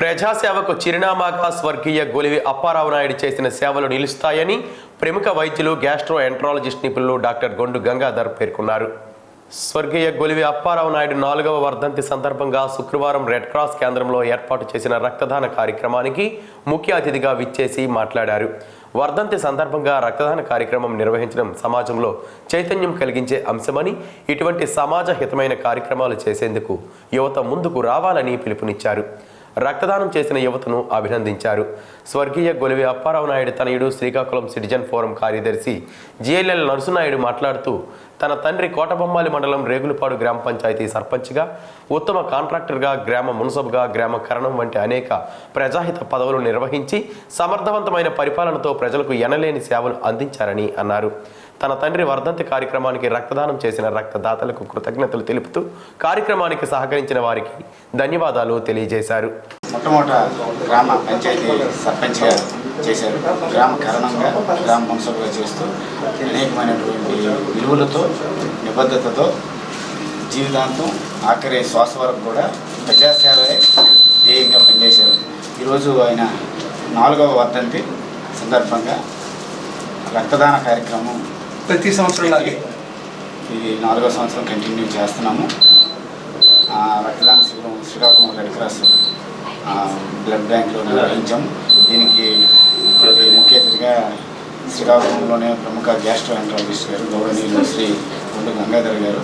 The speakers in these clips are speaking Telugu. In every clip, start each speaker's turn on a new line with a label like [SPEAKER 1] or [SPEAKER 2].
[SPEAKER 1] ప్రజాసేవకు చిరునామాగా స్వర్గీయ గొలివి అప్పారావు నాయుడు చేసిన సేవలు నిలుస్తాయని ప్రముఖ వైద్యులు గ్యాస్ట్రో ఎంట్రాలజిస్ట్ నిపుణులు డాక్టర్ గొండు గంగాధర్ పేర్కొన్నారు. స్వర్గీయ గొలివి అప్పారావు నాయుడు నాలుగవ వర్ధంతి సందర్భంగా శుక్రవారం రెడ్ క్రాస్ కేంద్రంలో ఏర్పాటు చేసిన రక్తదాన కార్యక్రమానికి ముఖ్య అతిథిగా విచ్చేసి మాట్లాడారు. వర్ధంతి సందర్భంగా రక్తదాన కార్యక్రమం నిర్వహించడం సమాజంలో చైతన్యం కలిగించే అంశమని ఇటువంటి సమాజ హితమైన కార్యక్రమాలు చేసేందుకు యువత ముందుకు రావాలని పిలుపునిచ్చారు. రక్తదానం చేసిన యువతను అభినందించారు. స్వర్గీయ గొలివి అప్పారావు నాయుడు తనయుడు శ్రీకాకుళం సిటిజన్ ఫోరం కార్యదర్శి జిఎల్ఎల్ నరసునాయుడు మాట్లాడుతూ తన తండ్రి కోటబొమ్మాలి మండలం రేగులపాడు గ్రామ పంచాయతీ సర్పంచ్గా ఉత్తమ కాంట్రాక్టర్గా గ్రామ మున్సబ్గా గ్రామ కరణం వంటి అనేక ప్రజాహిత పదవులు నిర్వహించి సమర్థవంతమైన పరిపాలనతో ప్రజలకు ఎనలేని సేవలు అందించారని అన్నారు. తన తండ్రి వర్ధంతి కార్యక్రమానికి రక్తదానం చేసిన రక్తదాతలకు కృతజ్ఞతలు తెలుపుతూ కార్యక్రమానికి సహకరించిన వారికి ధన్యవాదాలు తెలియజేశారు.
[SPEAKER 2] మొట్టమొదట గ్రామ పంచాయతీ సర్పంచ్గా చేశారు. గ్రామ కారణంగా గ్రామ వంశంగా చేస్తూ అనేకమైనటువంటి విలువలతో నిబద్ధతతో జీవితాంతం ఆఖరి శ్వాస వరకు కూడా ప్రజాసేవే ధ్యేయంగా పనిచేశారు. ఈరోజు ఆయన నాలుగవ వర్ధంతి సందర్భంగా రక్తదాన కార్యక్రమం
[SPEAKER 3] ప్రతి సంవత్సరం లాగే.
[SPEAKER 2] ఇది నాలుగో సంవత్సరం కంటిన్యూ చేస్తున్నాము. రక్తదాన శిబిరం శ్రీకాకుళం రెడ్ క్రాస్ బ్లడ్ బ్యాంక్లో నిర్వహించాం దీనికి ముఖ్య- అతిథిగా శ్రీకాకుళంలోనే ప్రముఖ గ్యాస్ట్రో ఎంట్రాలజిస్ట్ గారు గౌరవనీయులు శ్రీ గుండు గంగాధర్ గారు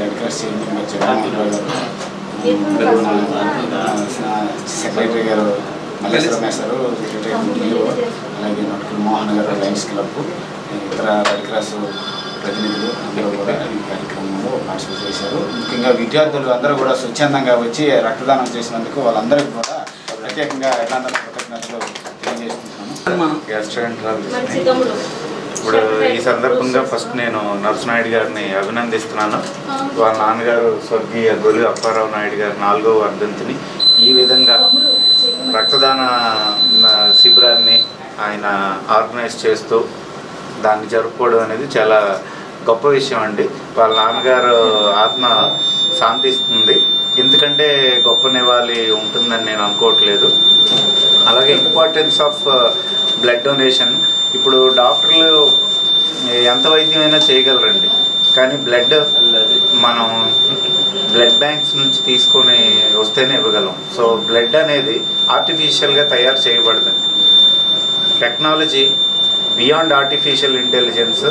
[SPEAKER 2] రెడ్ క్రాస్ చైర్మన్ గారు జగన్మోహన్ గారు సెక్రటరీ గారు మల్లేశ్వర సెక్రటరీ అలాగే నటుకులు మోహన్ గారు లయన్స్ క్లబ్. ఇతర రెడ్ క్రాస్ ప్రతినిధులు అందరూ కూడా ఈ కార్యక్రమంలో పార్టిసిపేట్ చేశారు. ముఖ్యంగా విద్యార్థులు అందరూ కూడా స్వచ్ఛందంగా వచ్చి రక్తదానం చేసినందుకు వాళ్ళందరికీ కూడా ప్రత్యేకంగా ఎట్లాంటి కృతజ్ఞతలు తెలియజేస్తున్నాను.
[SPEAKER 4] ఇప్పుడు ఈ సందర్భంగా ఫస్ట్ నేను నరసనాయుడు గారిని అభినందిస్తున్నాను. వాళ్ళ నాన్నగారు స్వర్గీయ గొలి అప్పారావు నాయుడు గారి నాలుగో వర్ధంతిని ఈ విధంగా రక్తదాన శిబిరాన్ని ఆయన ఆర్గనైజ్ చేస్తూ దాన్ని జరుపుకోవడం అనేది చాలా గొప్ప విషయం అండి. వాళ్ళ నాన్నగారు ఆత్మ శాంతిస్తుంది ఎందుకంటే గొప్ప నివాళి ఉంటుందని నేను అనుకోవట్లేదు. అలాగే ఇంపార్టెన్స్ ఆఫ్ బ్లడ్ డొనేషన్ ఇప్పుడు డాక్టర్లు ఎంత వైద్యమైనా చేయగలరండి. కానీ బ్లడ్ మనం బ్లడ్ బ్యాంక్స్ నుంచి తీసుకొని వస్తేనే ఇవ్వగలం. సో బ్లడ్ అనేది ఆర్టిఫిషియల్గా తయారు చేయబడదండి. Technology beyond artificial intelligence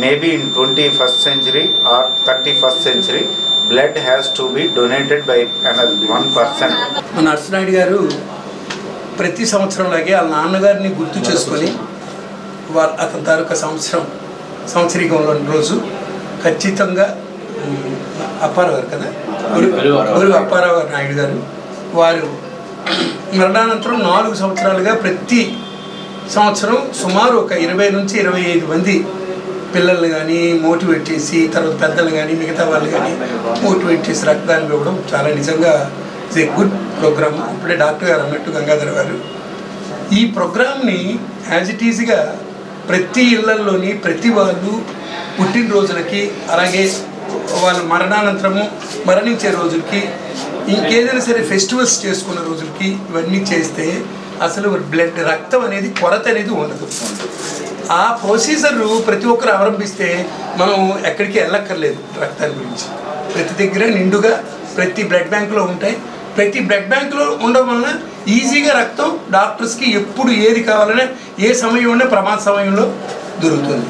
[SPEAKER 4] maybe in twenty first century or thirty first century blood has to be donated by one person
[SPEAKER 3] మన నర్సనాయుడు గారు ప్రతి సంవత్సరంలాగే వాళ్ళ నాన్నగారిని గుర్తు చేసుకొని వాళ్ళ అతని తాలూకా సంవత్సరం సంవత్సరీకంలో రోజు ఖచ్చితంగా అప్పారావు గారు కదా? గురు అప్పారావు గారు నాయుడు గారు వారు మరణానంతరం నాలుగు సంవత్సరాలుగా ప్రతి సంవత్సరం సుమారు ఒక ఇరవై నుంచి ఇరవై ఐదు మంది పిల్లల్ని కానీ మోటివేట్ చేసి తర్వాత పెద్దలు కానీ మిగతా వాళ్ళు కానీ మోటివేట్ చేసి రక్తదానం ఇవ్వడం చాలా నిజంగా ఇట్స్ ఏ గుడ్ ప్రోగ్రామ్. అప్పుడే డాక్టర్ గారు అన్నట్టు గంగాధర్ గారు. ఈ ప్రోగ్రామ్ని యాజ్ ఇట్ ఈజ్గా ప్రతి ఇళ్ళల్లోని ప్రతి వాళ్ళు పుట్టినరోజులకి అలాగే వాళ్ళ మరణానంతరము మరణించే రోజులకి ఇంకేదైనా సరే ఫెస్టివల్స్ చేసుకున్న రోజులకి ఇవన్నీ చేస్తే అసలు బ్లడ్ రక్తం అనేది కొరత అనేది ఉండదు. ఆ ప్రొసీజర్ ప్రతి ఒక్కరు అవలంబిస్తే మనం ఎక్కడికి వెళ్ళక్కర్లేదు రక్తాన్ని గురించి. ప్రతి దగ్గర నిండుగా ప్రతి బ్లడ్ బ్యాంకులో ఉంటాయి. ప్రతి బ్లడ్ బ్యాంకులో ఉండడం వలన ఈజీగా రక్తం డాక్టర్స్కి ఎప్పుడు ఏది కావాలన్నా ఏ సమయంలో ప్రమాద సమయంలో దొరుకుతుంది.